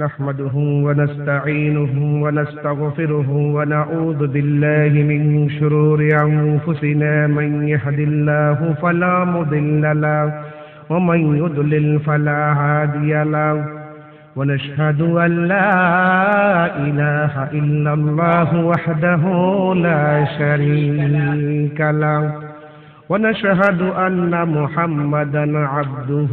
نحمده ونستعينه ونستغفره ونعوذ بالله من شرور أنفسنا. من يهد الله فلا مضل له ومن يضلل فلا هادي له. ونشهد أن لا إله إلا الله وحده لا شريك له. ونشهد أن محمدا عبده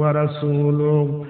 ورسوله.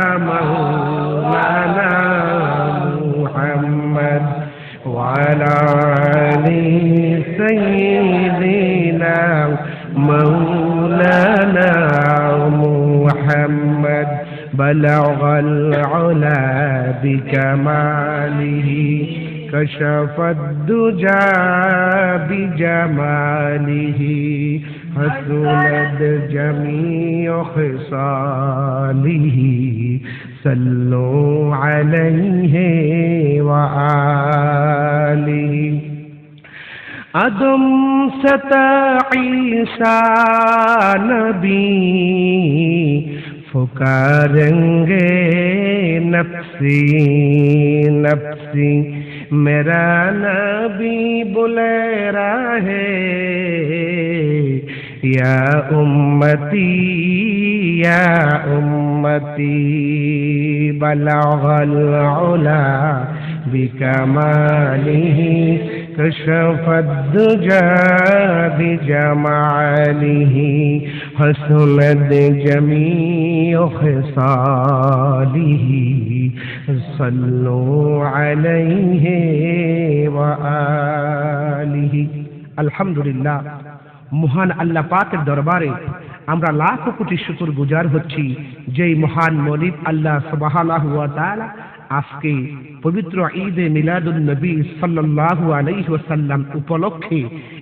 بلغ العلا بكماله كشف الدجى بجماله حسنت جميع خصاله. صلوا عليه وآله. أدم ستعيسى نبي پکاریں گے نفسی نفسی، میرا نبی بلے ہے، یا امتی یا امتی، بلغ العلا بکمالی كشف الدجى بجماله حسنت جميع خصاله صلوا عليه وآله الحمد لله মহান আল্লাহ পাকের দরবারে আমরা লাখ কোটি শুকুর গুজার হচ্ছি যেই মহান মলিক আল্লাহ সুবহানাহু ওয়া তাআলা আজকে পবিত্র ঈদে মিলাদুন নবী সাল্লাল্লাহু আলাইহি ওয়াসাল্লাম উপলক্ষে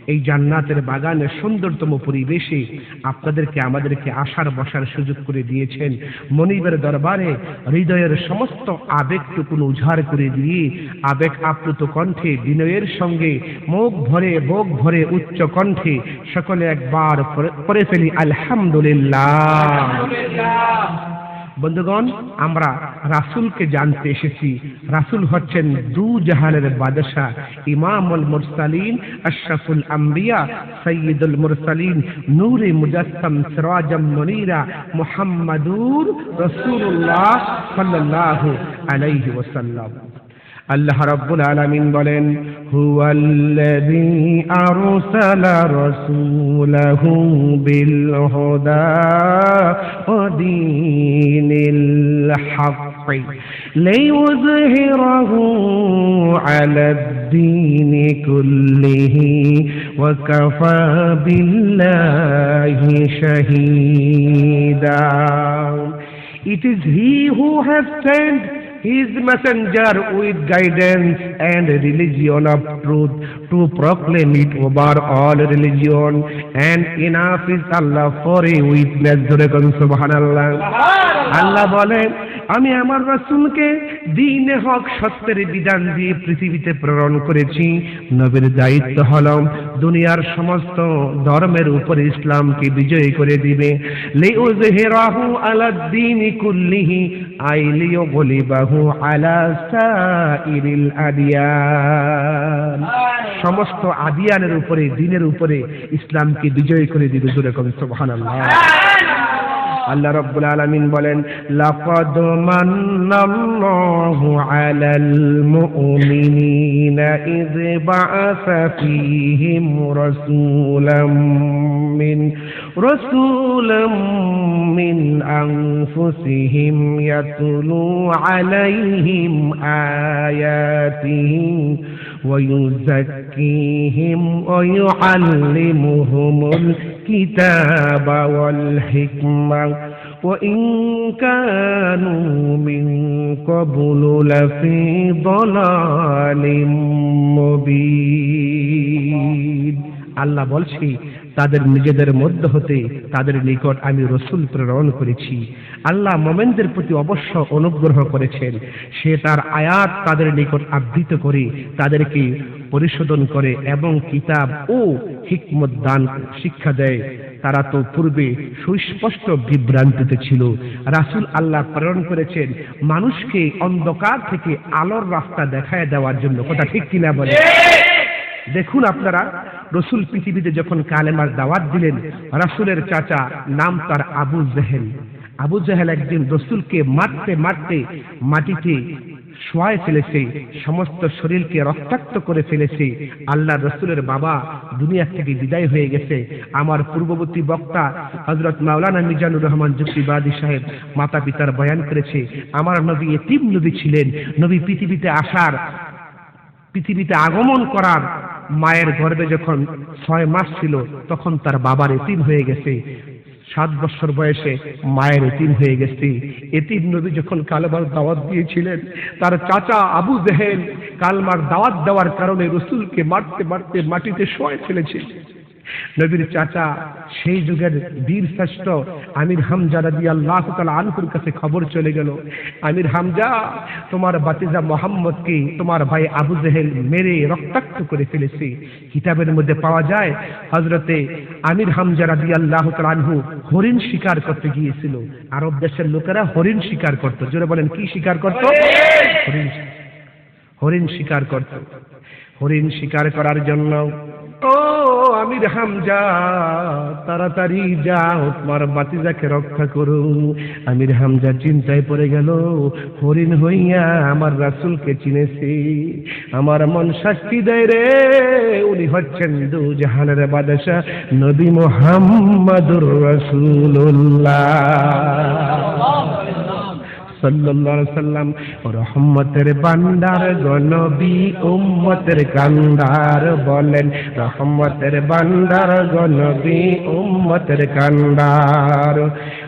এই জান্নাতের বাগানের সুন্দরতম পরিবেশে আপনাদেরকে, আমাদেরকে আসার বসার সুযোগ করে দিয়েছেন। মনিবের দরবারে হৃদয়ের সমস্ত আবেগটুকু উজাড় করে দিয়ে আবেগ আপ্লুত কণ্ঠে, বিনয়ের সঙ্গে মুখ ভরে, বুক ভরে উচ্চ কণ্ঠে সকলে একবার করে ফেলি, আলহামদুলিল্লাহ। বন্ধুগণ, আমরা রাসুলকে জানতে এসেছি। রাসুল হচ্ছেন দু জাহানের বাদশাহ ইমামুল মুরসালিন, আশরাফুল আম্বিয়া সৈয়দুল মুরসালিন, নূরে মুজাসসাম, সিরাজাম মুনীরা, মুহাম্মাদুর রাসূলুল্লাহ সাল্লাল্লাহু আলাইহি ওয়াসাল্লাম। আল্লাহ রাব্বুল আলামিন বলেন হুয়াল্লাযী আরসালা রাসূলাহু বিল হুদা ওয়া দীনিল হক ليظهره على الدين كله وكفى بالله شهيدا It is he who has sent his messenger with guidance and religion of truth to proclaim it over all religion and enough is Allah for a witness ধরে Allah. Allah. Allah. বলেন আমি আমার রাসূলকে দিনে হক, সত্যের বিধান দিয়ে পৃথিবীতে প্রেরণ করেছি। নবীর দায়িত্ব হলো দুনিয়ার সমস্ত ধর্মের উপরে ইসলামকে বিজয়ী করে দিবে। আলা সমস্ত আদিয়ানের উপরে, দিনের উপরে ইসলামকে বিজয়ী করে দিবে, জোরে কবি, সুবহানাল্লাহ। আল্লাহ রাব্বুল আলামিন বলেন লাকাদ মান্নাল্লাহু আলাল মুমিনিনা ইয বাআসা ফীহিম রাসূলাম মিন রাসূলাম মিন আনফুসিহিম ইয়াতলু আলাইহিম আয়াতিহি ويزكيهم ويعلمهم الكتاب والحكمة وإن كانوا من قبل لفي ضلال مبين আল্লাহ বলছি তাদের নিজেদের মধ্য হতে তাদের নিকট আমি রসুল প্রেরণ করেছি। আল্লাহ মোমেনদের প্রতি অবশ্য অনুগ্রহ করেছেন। সে তার আয়াত তাদের নিকট আবৃত করে তাদেরকে পরিশোধন করে এবং কিতাব ও হিকমত দান শিক্ষা দেয়। তারা তো পূর্বে সুস্পষ্ট বিভ্রান্তিতে ছিল। রাসুল আল্লাহ প্রেরণ করেছেন মানুষকে অন্ধকার থেকে আলোর রাস্তা দেখায় দেওয়ার জন্য। কথা ঠিক কিনা বলে দেখুন আপনারা রসুল পৃথিবীতে যখন কালেমার দাওয়াত দিলেন, রাসুলের চাচা নাম তার আবু জেহেল। আবু জেহেল একদিন রসুলকে মারতে মারতে মাটিতে শোয়ায় ফেলেছে, সমস্ত শরীরকে রক্তাক্ত করে ফেলেছে। আল্লাহ রসুলের বাবা দুনিয়া থেকে বিদায় হয়ে গেছে। আমার পূর্ববর্তী বক্তা হজরত মাওলানা মিজানুর রহমান যুক্তিবাদী সাহেব মাতা পিতার বয়ান করেছে, আমার নবী এতিম নবী ছিলেন। নবী পৃথিবীতে আসার, পৃথিবীতে আগমন করার মায়ের গর্ভে যখন ছয় মাস ছিল, তখন তার বাবার এতিম হয়ে গেছে। সাত বছর বয়সে মায়ের এতিম হয়ে গেছে। এতিম নবী যখন কালমার দাওয়াত দিয়েছিলেন, তার চাচা আবু জেহেল কালমার দাওয়াত দেওয়ার কারণে রসুলকে মারতে মারতে মাটিতে শোয়া ফেলেছে। নবীর চাচা, সেই যুগের বীর শ্রেষ্ঠ আমির হামজা রাজি আল্লাহ আনহুর কাছে খবর চলে গেল। আমির হামজা, তোমার বাতিজা মোহাম্মদকে তোমার ভাই আবু জেহেল মেরে রক্তাক্ত করে ফেলেছে। কিতাবের মধ্যে পাওয়া যায় হজরতে আমির হামজা রাজি আল্লাহ আনহু হরিণ শিকার করতে গিয়েছিল। আরব দেশের লোকেরা হরিণ শিকার করতো। জোরে বলেন, কি শিকার করতো? হরিণ হরিণ শিকার করত। হরিণ শিকার করার জন্য ও আমির হামজা, তাড়াতাড়ি যাও, তোমার বাতিজাকে রক্ষা করো। আমির হামজা চিন্তায় পড়ে গেল, হরিণ হইয়া আমার রাসুলকে চিনেছি। আমার মন শাস্তি দেয় রে, উনি হচ্ছেন দু জাহানের বাদশাহ, নবী মোহাম্মদুর রাসূলুল্লাহ। সাল্লাম রহমতের বান্দার গনবী উম্মতের কান্দার বলেন রহমতের বান্দার গনবী উম্মতের কান্দার।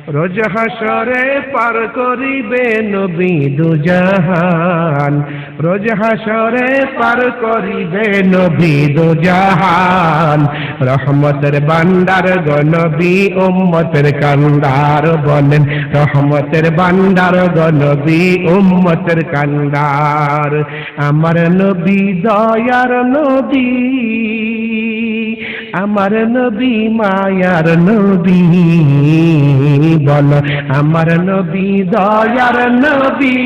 রোজ হাসরে পার করিবে নবী দুজাহান। রোজ হাসরে পার করিবে নবী দুজাহান। রহমতের বান্দার গনবী উম্মতের কান্দার বলেন, রহমতের বান্দার গনবী উম্মতের কান্দার। আমার নবী, দয়ার নবী। আমার নবী, মায়ার নবী, বল। আমার নবী, দয়ার নবী,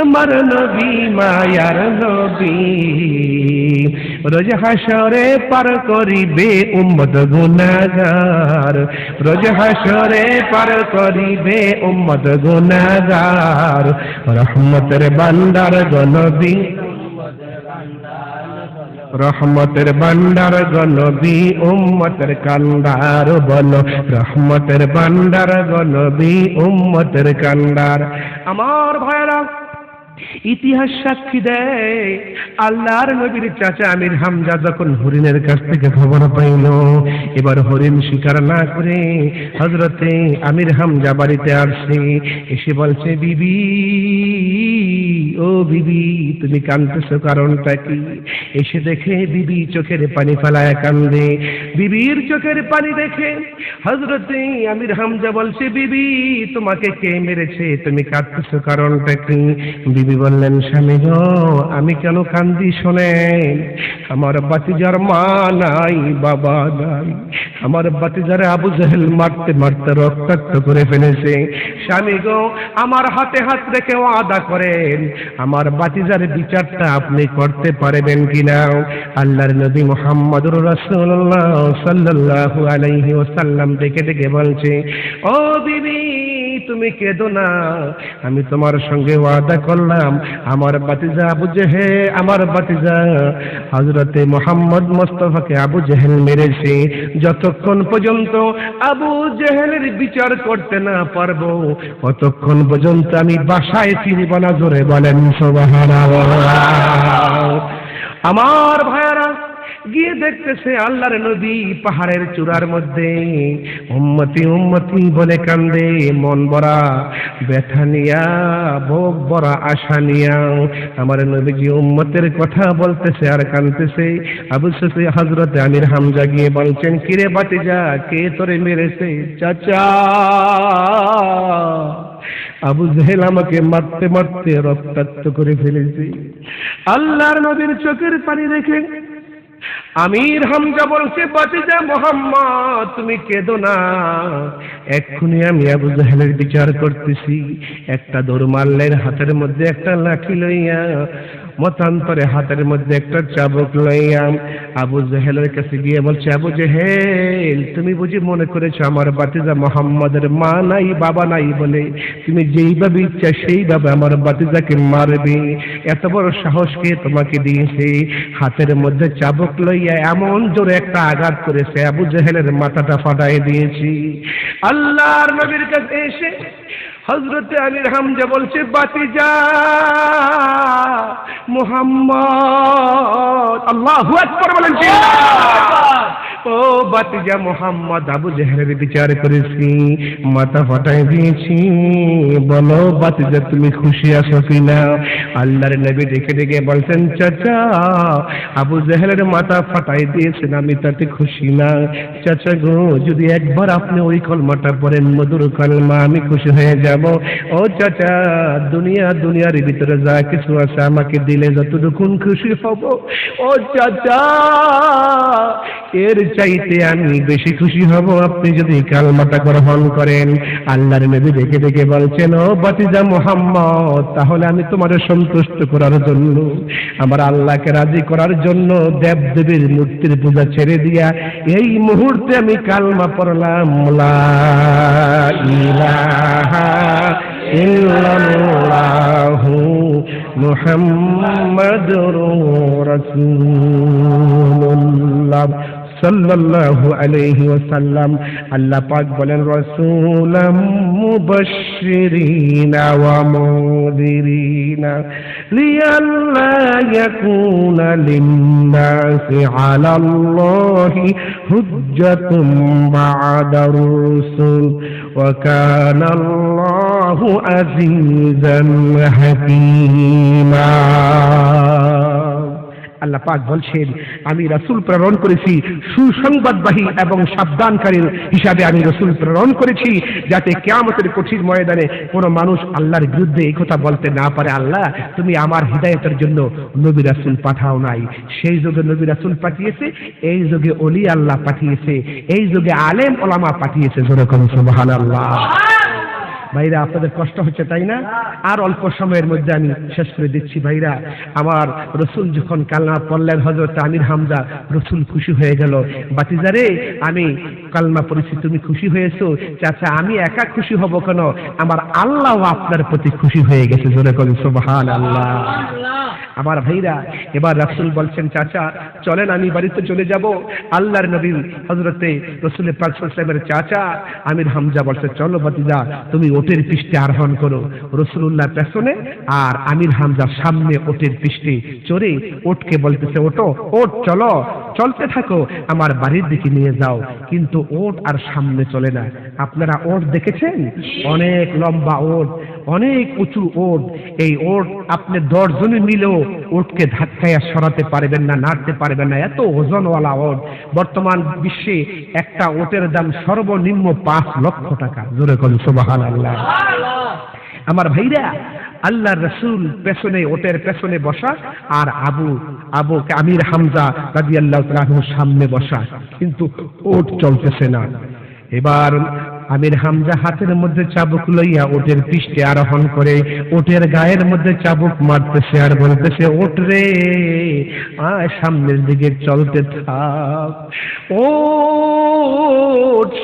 আমার নবী, মায়ার নবী। রোজ হাসরে পার করিবে উম্মত গুনাগার রোজ হাসরে পার করিবে উম্মত গুনাগার রহমতের বান্দার গনবী রহমতের ভান্ডার গলবি উম্মতের কান্দার বল। রহমতের ভান্ডার গলবি উম্মতের কান্দার আমার ভাইরা ইতিহাস সাক্ষী দেয়। আল্লাহর নবীর চাচা আমির হামজা যখন হরিণের কাছ থেকে খবর পাইল, এবার হরিণ স্বীকার না করে হজরতে আমির হামজা বাড়িতে আসছে এসে বলছে, বিবি, ও বিবি, তুমি কান্দতেছো কারণটা কি? এসে দেখে বিবি চোখের পানি ফেলায় কান্দে। বিবির চোখের পানি দেখে হজরতে আমির হামজা বলছে, বিবি, তোমাকে কে মেরেছে? তুমি কাঁদতেছো কারণটা কি? বিবি বললেন, স্বামী গো, আমি কেন কান্দি শোনেন আমার বাতিজার মা নাই, বাবা নাই। আমার বাতিজারে আবু জাহেল মারতে মারতে রক্তাক্ত করে ফেলেছে। স্বামী গো, আমার হাতে হাত রেখে আদা করেন, আমার বাতিজার বিচারটা আপনি করতে পারবেন কিনা? আল্লাহর নবী মোহাম্মদুর রাসূলুল্লাহ সাল্লাল্লাহু আলাইহি ওয়াসাল্লাম দেখে ডেকে বলছে, ও বিবি তুমি কেঁদো না। আমি তোমার সঙ্গে ওয়াদা করলাম। আমার বাতিজা আবু জেহে আমার বাতিজা হজরতে মোহাম্মদ মোস্তফাকে আবু জেহেল মেরেছে। যতক্ষণ পর্যন্ত আবু জেহেলের বিচার করতে না পারব ততক্ষণ পর্যন্ত আমি বাসায় ফিরব না। জোরে বলেন সুবহানাল্লাহ। আমার ভাইয়ারা গিয়ে দেখতেছে আল্লাহর নবী পাহাড়ের চূড়ার মধ্যে। উম্মতি উম্মতি বলে কান্দে, মন বরা ব্যথা নিয়া, ভোগ বরা আশা নিয়া। আমার নবীজি উম্মতের কথা বলতেছে আর কান্দতেছে আবু সুফি হজরত আমির হামজা গিয়ে বলছেন, কিরে বাতি যা কে তোরে মেরেছে? চাচা। আবু জেহেল আমাকে মারতে মারতে রক্তাক্ত করে ফেলেছে। আল্লাহর নবীর চোখের পানি দেখে আমির হামজা বলছে বাতিজা মোহাম্মদ, তুমি কেঁদো না। এক্ষুনি আমি আবু জাহেলের বিচার করতেছি। একটা দৌড়মাল্লের হাতের মধ্যে একটা লাঠি লইয়া, মতান্তরে হাতের মধ্যে একটা চাবুক লইয়া আবু জেহেলের কাছে গিয়ে বলছে, আবু জেহেল, তুমি বুঝি মনে করেছ আমার বাতিজা মোহাম্মদের মা নাই, বাবা নাই বলে? তুমি যেইভাবে ইচ্ছা সেইভাবে আমার বাতিজাকে মারবে। এত বড় সাহস কে তোমাকে দিয়েছে? হাতের মধ্যে চাবুক লইয়া এমন জোরে একটা আঘাত করেছে, আবু জেহেলের মাথাটা ফাটাই দিয়েছি। আল্লাহর নবীর কাছে এসে হজরত আলীর হামজা বলছে বাতিজা মোহাম্মদ, আল্লাহ একবার বলেন ও বাতিজা মোহাম্মদ আবু জেহেলের বিচার করেছি, মাথা ফাটাই দিয়েছি। বলো বাতিজা তুমি খুশি আছো কিনা? আল্লাহর নবী দেখে দেখে বলছেন, চাচা, আবু জেহেলের মাথা ফাটাই দিয়েছেন, আমি তাতে খুশি না। চাচা গো, যদি একবার আপনি ওই কলমাটা পড়েন, মধুর কলমা, আমি খুশি হয়ে যাব। ও চাচা, দুনিয়া, দুনিয়ার ভিতরে যা কিছু আছে আমাকে দিলে যতটুকু খুশি হব। ও চাচা, এর চাইতে আমি বেশি খুশি হব। আপনি যদি কালমাটা গ্রহণ করেন, আল্লাহর নবী দেখে দেখে বলছেন, ও বাতিজা মোহাম্মদ, তাহলে আমি তোমার সন্তুষ্ট করার জন্য, আমার আল্লাহকে রাজি করার জন্য দেব দেবীর মূর্তির পূজা ছেড়ে দিয়া এই মুহূর্তে আমি কালমা পড়লাম। লা ইলাহা মুহাম্মাদুর রাসূলুল্লাহ। সাল্লাল্লাহু আলাইহি ওয়াসাল্লাম আল্লাহ পাক বলেন রাসূলাম মুবাশশিরিনা ওয়া মুনদিরিনা লিয়াল্লা ইয়াকুনা লিন-নাসি আলাল্লাহি হুজ্জাতুম বা'দার রুসুল ওয়া কানা আল্লাহু আজিজান হাকীমা আল্লাহ পাক বলছেন, আমি রাসূল প্রেরণ করেছি সুসংবাদবাহী এবং সাবধানকারীর হিসাবে আমি রসুল প্রেরণ করেছি যাতে কেয়ামতের কঠিন ময়দানে কোনো মানুষ আল্লাহর বিরুদ্ধে এই কথা বলতে না পারে, আল্লাহ তুমি আমার হৃদায়তের জন্য নবী রাসুল পাঠাও নাই। সেই যুগে নবী রাসুল পাঠিয়েছে, এই যুগে অলি আল্লাহ পাঠিয়েছে, এই যুগে আলেম ওলামা পাঠিয়েছে যেরকম সুবহানাল্লাহ। ভাইরা, আপনাদের কষ্ট হচ্ছে, তাই না? আর অল্প সময়ের মধ্যে আমি শেষ করে দিচ্ছি, ভাইরা। আমার রসুল যখন কালনা পড়লেন হজরত আমির হামদা রসুল খুশি হয়ে গেল। বাতিজারে আমি কালনা পড়েছি, তুমি খুশি হয়েছো? চাচা, আমি একা খুশি হব কেন? আমার আল্লাহ আপনার প্রতি খুশি হয়ে গেছে, জোরে কল সুবহান আল্লাহ আমার ভাইরা, এবার রাসুল বলছেন, চাচা, চলেন, আমি বাড়িতে চলে যাব। আল্লাহর নবী হজরতে রসুল পাক সাল্লামের চাচা আমির হামজা বলছে, চলো বাতিজা তুমি ওটের পৃষ্ঠে আরোহণ করো। রসুল্লাহ পেছনে আর আমির হামজা সামনে ওটের পৃষ্ঠে চড়ে ওটকে বলতেছে ওটো ওট চলো, চলতে থাকো, আমার বাড়ির দিকে নিয়ে যাও। কিন্তু ওট আর সামনে চলে না। আপনারা ওট দেখেছেন? অনেক লম্বা ওট। অনেক উঁচু ওট। এই ওট আপনি দশজনে মিলেও ওটকে ধাক্কায় সরাতে পারবেন না, নাড়তে পারবেন না। এত ওজনওয়ালা ওট। বর্তমান বিশ্বে একটা ওটের দাম সর্বনিম্ন পাঁচ লক্ষ টাকা। জোরে সুবাহান আল্লাহ আমার ভাইরা আল্লাহ রসুল পেছনে, ওটের পেছনে বসা আর আবু আবু আমির হামজা রাজি আল্লাহ সামনে বসা। কিন্তু ওট চলতেছে না। এবার আমির হামজা হাতের মধ্যে চাবুক লইয়া ওটের পৃষ্ঠে আরোহণ করে, ওটের গায়ের মধ্যে চাবুক মারতেছে আর বলতেছে ওট রে, আয় সামনের দিকে চলতে থাক। ও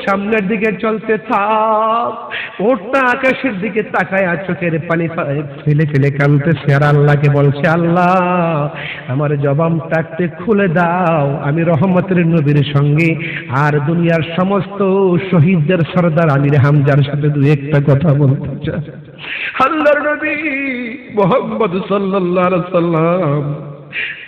সামনের দিকে চলতে থাক। ওটটা আকাশের দিকে তাকায় আর চোখের পানি ফেলে ফেলে কানতেছে আর আল্লাহকে বলছে, আল্লাহ, আমার জবাবটাকে খুলে দাও। আমি রহমতের নবীর সঙ্গে আর দুনিয়ার সমস্ত শহীদদের সর্দার আমির হামজার সাথে দু একটা কথা বলতে চাই। আল্লাহর নবী মোহাম্মদ সাল্লাল্লাহু আলাইহি সাল্লাম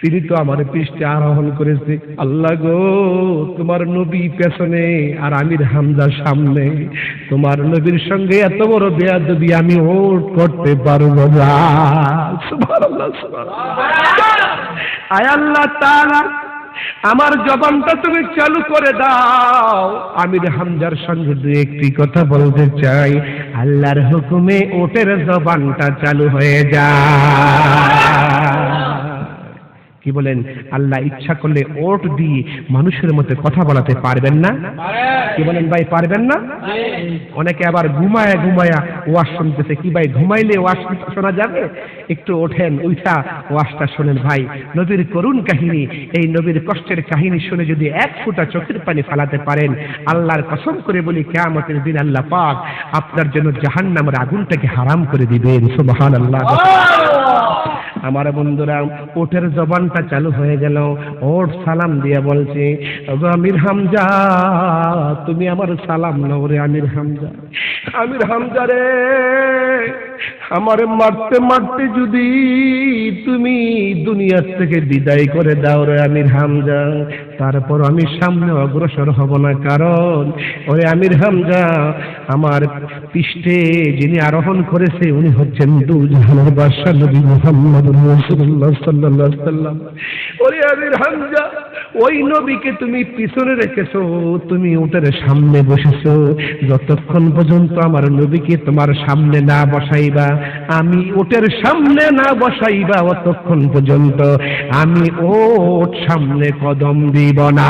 তিনি তো আমার পৃষ্ঠে আরোহণ করেছে আল্লাহ গো তোমার নবী পেছনে আর আমির হামজা সামনে তোমার নবীর সঙ্গে এত বড় বেয়াদবি আমি ওট করতে পারব না। সুবহানাল্লাহ। সুবহানাল্লাহ। আয় আল্লাহ তাআলা আমার জবানটা তুমি চালু করে দাও। আমির হামজার সঙ্গে দু একটি কথা বলতে চাই। আল্লাহর হুকুমে ওটের জবানটা চালু হয়ে যায়। কি বলেন? আল্লাহ ইচ্ছা করলে ওট দিয়ে মানুষের মধ্যে কথা বলাতে পারবেন না। কি বলেন ভাই, পারবেন না? অনেকে আবার ঘুমায়া ঘুমায়া ওয়াশ শুনতেছে। কি ভাই, ঘুমাইলে ওয়াশ শোনা যাবে? একটু ওঠেন উঠা ওয়াশটা শোনেন ভাই। নবীর করুণ কাহিনী, এই নবীর কষ্টের কাহিনী শুনে যদি এক ফুটা চোখের পানি ফালাতে পারেন, আল্লাহর কসম করে বলি, কেয়ামতের দিন আল্লাহ পাক আপনার জন্য জাহান্নামের আগুনটাকে হারাম করে দিবেন। সুবহান আল্লাহ আমার বন্ধুরা ওটের জবানটা চালু হয়ে গেল। ওট সালাম দিয়ে বলছে "ওগো আমির হামজা, তুমি আমার সালাম নাও রে আমির হামজা। আমির হামজা রে, আমার মারতে মারতে যদি তুমি দুনিয়ার থেকে বিদায় করে দাও রে আমির হামজা, তারপর আমি সামনে অগ্রসর হব না। কারণ, ওরে আমির হামজা, আমার পৃষ্ঠে যিনি আরোহণ করেছে, উনি হচ্ছেন দু জাহানের বাদশাহ নবী মুহাম্মদ ওই নবীকে তুমি পিছনে রেখেছো, তুমি ওটার সামনে বসেছো। যতক্ষণ পর্যন্ত আমার নবীকে তোমার সামনে না বসাইবা, আমি ওটের সামনে না বসাইবা, অতক্ষণ পর্যন্ত আমি ওট সামনে কদম দিব না।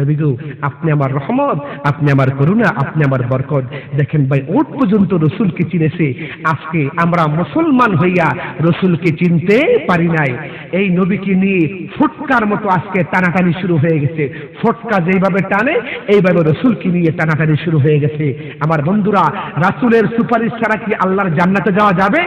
নবী আপনি আমার রহমত, আপনি আমার করুণা, আপনি আমার বরকত। দেখেন ভাই ওট পর্যন্ত রসুলকে চিনেছে। আজকে আমরা মুসলমান হইয়া রসুলকে চিনতে পারি নাই। এই নবীকে নিয়ে ফুটকার মতো আজকে টানাটানি শুরু হয়ে গেছে। ফটকা যেইভাবে টানে, এইভাবে রসুলকে নিয়ে টানাটানি শুরু হয়ে গেছে। আমার বন্ধুরা, রাসুলের সুপারিশ ছাড়া কি আল্লাহর জান্নাতে যাওয়া যাবে?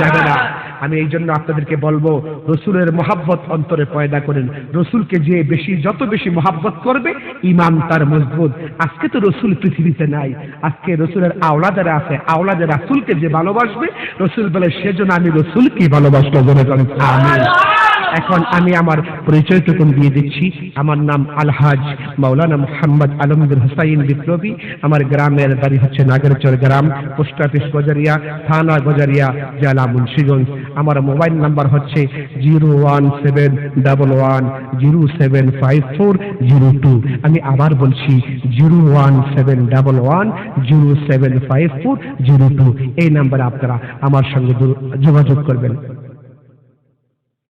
যাবে না। আমি এই জন্য আপনাদেরকে বলব, রসুলের মহাব্বত অন্তরে পয়দা করেন। রসুলকে যে বেশি, যত বেশি মহাব্বত করবে ইমান তার মজবুত। আজকে তো রসুল পৃথিবীতে নাই। আজকে রসুলের আওলা যারা আছে, আওলা যারা রাসুলকে যে ভালোবাসবে, রসুল বলে, সেজন্য আমি রসুলকে ভালোবাসবো মনে করেন আমিন। এখন আমি আমার পরিচয়টুকুন দিয়ে দিচ্ছি। আমার নাম আলহাজ মাওলানা মোহাম্মদ আলমদুল হুসাইন বিপ্লবী। আমার গ্রামের বাড়ি হচ্ছে নাগেরচর গ্রাম, পোস্ট অফিস গজারিয়া, থানা গজারিয়া, জেলা মুন্সিগঞ্জ। আমার মোবাইল নাম্বার হচ্ছে zero one seven double one zero seven five four zero two. আমি আবার বলছি zero one seven double one zero seven five four zero two. এই নাম্বারে আপনারা আমার সঙ্গে যোগাযোগ করবেন।